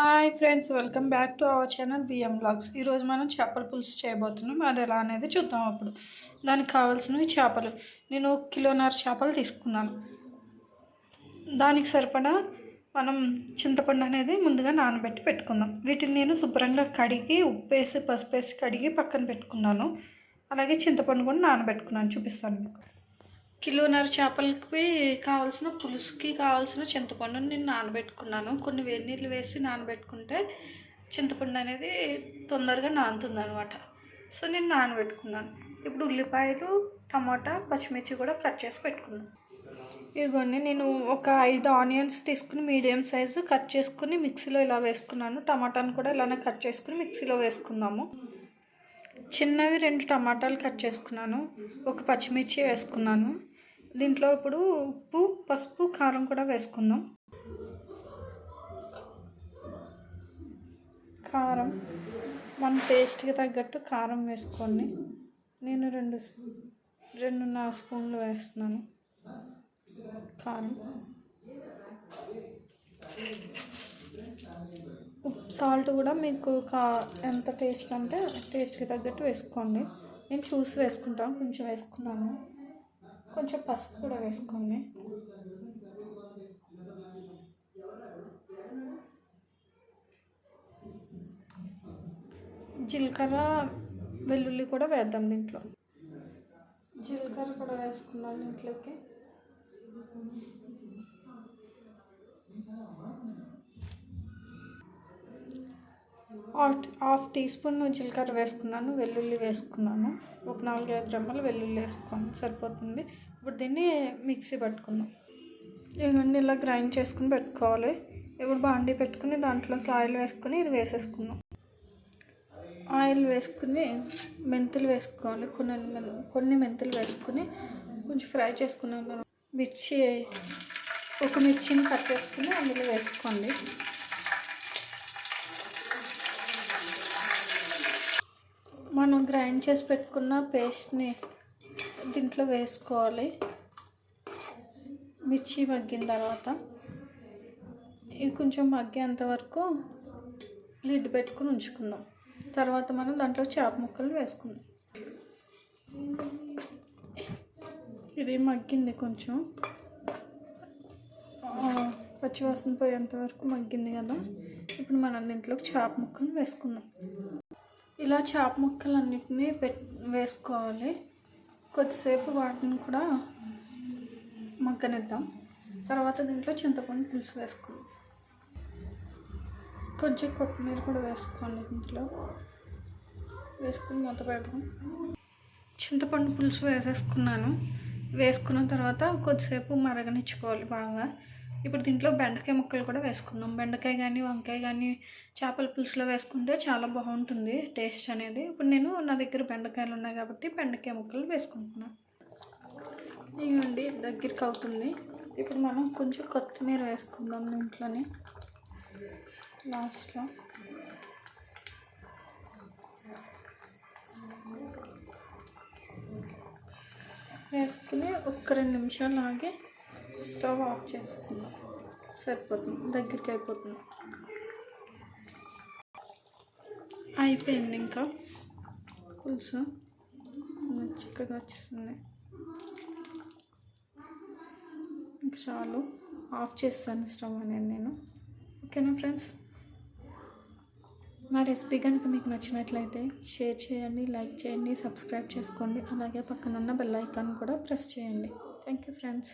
Hi friends welcome back to our channel BM blogs ఈరోజు మనం చేపల పులుసు చేయబోతున్నాం. అది ఎలా అనేది చూద్దాం అప్పుడు. దానికి కావాల్సినవి చేపలు. నేను కిలోన్నర చేపలు తీసుకున్నాను. దానికి సరిపడా మనం చింతపండు అనేది ముందుగా నానబెట్టి పెట్టుకుందాం. వీటిని నేను శుభ్రంగా కడిగి ఉప్పు వేసి పసుపు వేసి కడిగి పక్కన పెట్టుకున్నాను. అలాగే చింతపండు కూడా నానబెట్టుకున్నాను. చూపిస్తాను మీకు. కిలోన్నర చేపలకి కావాల్సిన పులుసుకి కావాల్సిన చింతపండుని నేను నానబెట్టుకున్నాను. కొన్ని వేడి నీళ్ళు వేసి నానబెట్టుకుంటే చింతపండు అనేది తొందరగా నానుతుంది అనమాట సో నేను నానబెట్టుకున్నాను. ఇప్పుడు ఉల్లిపాయలు టమాటా పచ్చిమిర్చి కూడా కట్ చేసి పెట్టుకున్నాను ఇదిగోండి నేను ఒక ఐదు ఆనియన్స్ తీసుకుని మీడియం సైజు కట్ చేసుకుని మిక్సీలో ఇలా వేసుకున్నాను. టమాటాను కూడా ఇలానే కట్ చేసుకుని మిక్సీలో వేసుకుందాము. చిన్నవి రెండు టమాటాలు కట్ చేసుకున్నాను. ఒక పచ్చిమిర్చి వేసుకున్నాను. దీంట్లో ఇప్పుడు ఉప్పు పసుపు కారం కూడా వేసుకుందాం. కారం మన టేస్ట్కి తగ్గట్టు కారం వేసుకోండి. నేను రెండు రెండున్నర స్పూన్లు వేస్తున్నాను కారం. సాల్ట్ కూడా మీకు కా ఎంత టేస్ట్ అంటే టేస్ట్కి తగ్గట్టు వేసుకోండి. నేను చూసి వేసుకుంటాను కొంచెం వేసుకున్నాను. కొంచెం పసుపు కూడా వేసుకోండి. జీలకర్ర వెల్లుల్లి కూడా వేద్దాం దీంట్లో. జీలకర్ర కూడా వేసుకున్నాం దీంట్లోకి. హాఫ్ హాఫ్ టీ స్పూన్ జీలకర్ర వేసుకున్నాను వెల్లుల్లి వేసుకున్నాను. ఒక నాలుగైదు రెమ్మలు వెల్లుల్లి వేసుకొని సరిపోతుంది. ఇప్పుడు దీన్ని మిక్సీ పట్టుకున్నాం ఇవన్నీ ఇలా గ్రైండ్ చేసుకుని పెట్టుకోవాలి. ఇప్పుడు బాండీ పెట్టుకుని దాంట్లోకి ఆయిల్ వేసుకుని ఇది వేసేసుకున్నాం ఆయిల్ వేసుకుని మెంతులు వేసుకోవాలి. కొన్ని కొన్ని మెంతులు వేసుకుని కొంచెం ఫ్రై చేసుకున్నాం మిర్చి ఒక మిర్చిని కట్ చేసుకుని అందులో వేసుకోండి. మనం గ్రైండ్ చేసి పెట్టుకున్న పేస్ట్ని దీంట్లో వేసుకోవాలి. మిర్చి మగ్గిన తర్వాత ఇది కొంచెం మగ్గేంత వరకు లిడ్ పెట్టుకుని ఉంచుకుందాం. తర్వాత మనం దాంట్లో చేప ముక్కలు వేసుకుందాం. ఇది మగ్గింది కొంచెం. పచ్చివాసన పోయేంత వరకు మగ్గింది కదా. ఇప్పుడు మనం దీంట్లోకి చేప ముక్కలు వేసుకుందాం. ఇలా చేప ముక్కలన్నిటినీ పెట్ వేసుకోవాలి. కొద్దిసేపు వాటిని కూడా మగ్గనిద్దాం. తర్వాత దీంట్లో చింతపండు పులుసు వేసుకోండి కొంచెం కొత్తిమీర కూడా వేసుకోండి దీంట్లో వేసుకుని మూత పెడదాం. చింతపండు పులుసు వేసేసుకున్నాను. వేసుకున్న తర్వాత కొద్దిసేపు మరగనిచ్చుకోవాలి బాగా. ఇప్పుడు దీంట్లో బెండకాయ ముక్కలు కూడా వేసుకుందాం. బెండకాయ కానీ వంకాయ కానీ చేపల పులుసులో వేసుకుంటే చాలా బాగుంటుంది టేస్ట్ అనేది. ఇప్పుడు నేను నా దగ్గర బెండకాయలు ఉన్నాయి కాబట్టి బెండకాయ ముక్కలు వేసుకుంటున్నాను ఇవ్వండి దగ్గరికి అవుతుంది. ఇప్పుడు మనం కొంచెం కొత్తిమీర వేసుకుందాం దీంట్లోనే. లాస్ట్లో వేసుకుని ఒక్క రెండు నిమిషాలు ఆగి స్టవ్ ఆఫ్ చేసుకుందాం సరిపోతుంది. దగ్గరికి అయిపోతుంది. అయిపోయింది ఇంకా. పులుసు. చిక్కగా వచ్చేస్తుంది చాలు. ఆఫ్ చేస్తాను స్టవ్ అనేది నేను. ఓకేనా ఫ్రెండ్స్? నా రెసిపీ కనుక మీకు నచ్చినట్లయితే షేర్ చేయండి లైక్ చేయండి సబ్స్క్రైబ్ చేసుకోండి. అలాగే పక్కన ఉన్న బెల్ ఐకాన్ కూడా ప్రెస్ చేయండి. Thank you friends.